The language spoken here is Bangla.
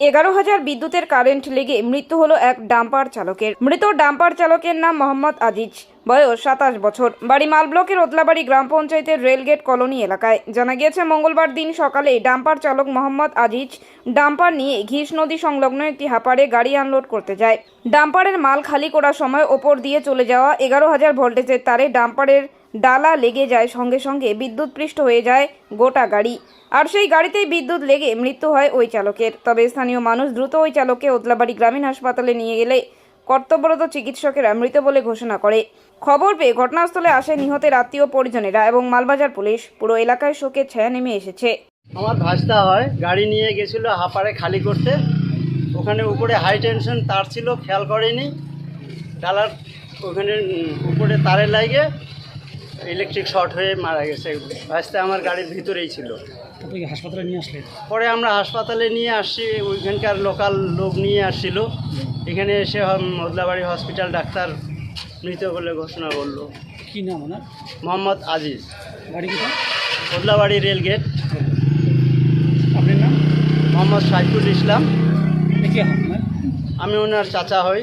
এগারো হাজার বিদ্যুতের কারেন্ট লেগে মৃত্যু হলো এক ডাম্পার চালকের। মৃত ডাম্পার চালকের নাম মোহাম্মদ আজিজ। বয়স সাতাশ বছর। বাড়ি মাল ব্লকের ওদলাবাড়ি গ্রাম পঞ্চায়েতের রেলগেট কলোনি এলাকায়। জানা গিয়েছে, মঙ্গলবার দিন সকালে ডাম্পার চালক মোহাম্মদ আজিজ ডাম্পার নিয়ে ঘিস নদী সংলগ্ন একটি হাপারে গাড়ি আনলোড করতে যায়। ডাম্পারের মাল খালি করার সময় ওপর দিয়ে চলে যাওয়া এগারো হাজার ভোল্টেজের তারে ডাম্পারের ডালা লেগে যায়, সঙ্গে সঙ্গে বিদ্যুৎ পৃষ্ঠ হয়ে যায় গোটা গাড়ি। আর সেই গাড়িতেই বিদ্যুৎ লেগে মৃত্যু হয় ওই চালকের। তবে স্থানীয় মানুষ দ্রুত ওই চালককে ওতলাবাড়ি গ্রামীণ হাসপাতালে নিয়ে গেলে কর্তব্যরত চিকিৎসকেরা মৃত বলে ঘোষণা করে। খবর পেয়ে ঘটনাস্থলে আসে নিহতের আত্মীয় পরিজনেরা এবং মালবাজার পুলিশ। পুরো এলাকায় শোকের ছায়া নেমে এসেছে। আমার ভাজটা হয়, গাড়ি নিয়ে গেছিল হাপারে খালি করতে। ওখানে উপরে হাই টেনশন তার ছিল, খেয়াল করেনি। ডালার ওখানে উপরে তারে লাগে ইলেকট্রিক শর্ট হয়ে মারা গেছে। ভাজটা আমার গাড়ির ভিতরেই ছিল। তারপরে হাসপাতালে নিয়ে আসলে পরে আমরা হাসপাতালে নিয়ে আসছি ওইখানকার লোকাল লোক নিয়ে আসছিল। এখানে এসে মদলাবাড়ি হসপিটাল ডাক্তার মৃত বলে ঘোষণা করল। কি নাম ওনার? মোহাম্মদ আজিজ। বাড়ি কোথায়? মদলাবাড়ি রেলগেট আপনার নাম? মোহাম্মদ সাইফুল ইসলাম। কে আমি ওনার চাচা হই।